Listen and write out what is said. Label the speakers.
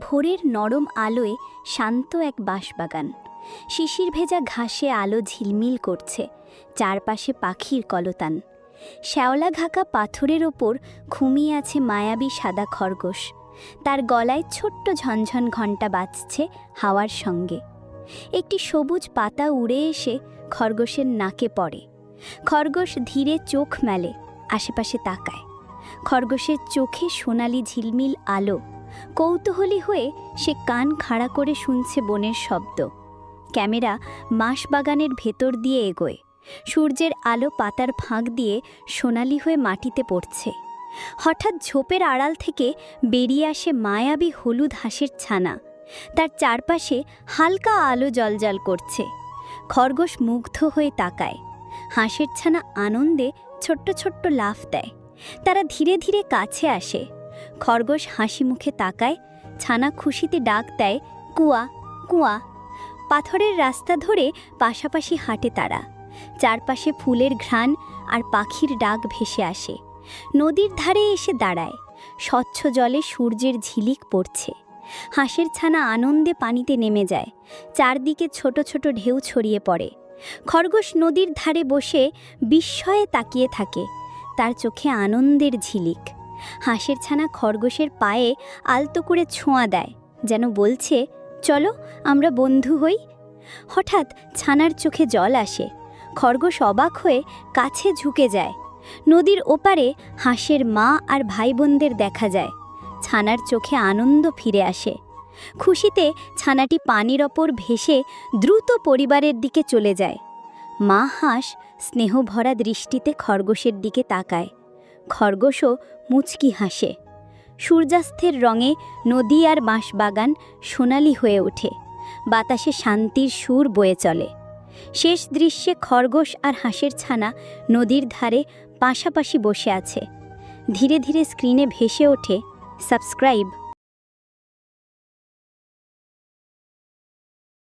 Speaker 1: ভোরের নরম আলোয় শান্ত এক বাঁশবাগান। শিশির ভেজা ঘাসে আলো ঝিলমিল করছে, চারপাশে পাখির কলতান। শ্যাওলা ঘাকা পাথরের ওপর ঘুমিয়ে আছে মায়াবী সাদা খরগোশ। তার গলায় ছোট্ট ঝনঝন ঘণ্টা বাজছে হাওয়ার সঙ্গে। একটি সবুজ পাতা উড়ে এসে খরগোশের নাকে পড়ে। খরগোশ ধীরে চোখ মেলে, আশেপাশে তাকায়। খরগোশের চোখে সোনালি ঝিলমিল আলো কৌতূহলী হয়ে সে কান খাড়া করে শুনছে বনের শব্দ। ক্যামেরা বাঁশবাগানের ভেতর দিয়ে এগোয়। সূর্যের আলো পাতার ফাঁক দিয়ে সোনালি হয়ে মাটিতে পড়ছে। হঠাৎ ঝোপের আড়াল থেকে বেরিয়ে আসে মায়াবী হলুদ হাঁসের ছানা। তার চারপাশে হালকা আলো জলজল করছে। খরগোশ মুগ্ধ হয়ে তাকায়। হাঁসের ছানা আনন্দে ছোট্ট ছোট্ট লাফ দেয়। তারা ধীরে ধীরে কাছে আসে। খরগোশ হাসি মুখে তাকায়, ছানা খুশিতে ডাক দেয়, কুয়া কুয়া। পাথরের রাস্তা ধরে পাশাপাশি হাঁটে তারা। চারপাশে ফুলের ঘ্রাণ আর পাখির ডাক ভেসে আসে। নদীর ধারে এসে দাঁড়ায়। স্বচ্ছ জলে সূর্যের ঝিলিক পড়ছে। হাঁসের ছানা আনন্দে পানিতে নেমে যায়। চারদিকে ছোট ছোট ঢেউ ছড়িয়ে পড়ে। খরগোশ নদীর ধারে বসে বিস্ময়ে তাকিয়ে থাকে। তার চোখে আনন্দের ঝিলিক। হাঁসের ছানা খরগোশের পায়ে আলতো করে ছোঁয়া দেয়, যেন বলছে, চলো, আমরা বন্ধু হই। হঠাৎ ছানার চোখে জল আসে। খরগোশ অবাক হয়ে কাছে ঝুঁকে যায়। নদীর ওপারে হাঁসের মা আর ভাই বোনদের দেখা যায়। ছানার চোখে আনন্দ ফিরে আসে। খুশিতে ছানাটি পানির ওপর ভেসে দ্রুত পরিবারের দিকে চলে যায়। মা হাঁস স্নেহভরা দৃষ্টিতে খরগোশের দিকে তাকায়। খরগোশও মুচকি হাসে। সূর্যাস্তের রঙে নদী আর বাঁশবাগান সোনালি হয়ে ওঠে। বাতাসে শান্তির সুর বয়ে চলে। শেষ দৃশ্যে খরগোশ আর হাঁসের ছানা নদীর ধারে পাশাপাশি বসে আছে। ধীরে ধীরে স্ক্রিনে ভেসে ওঠে সাবস্ক্রাইব।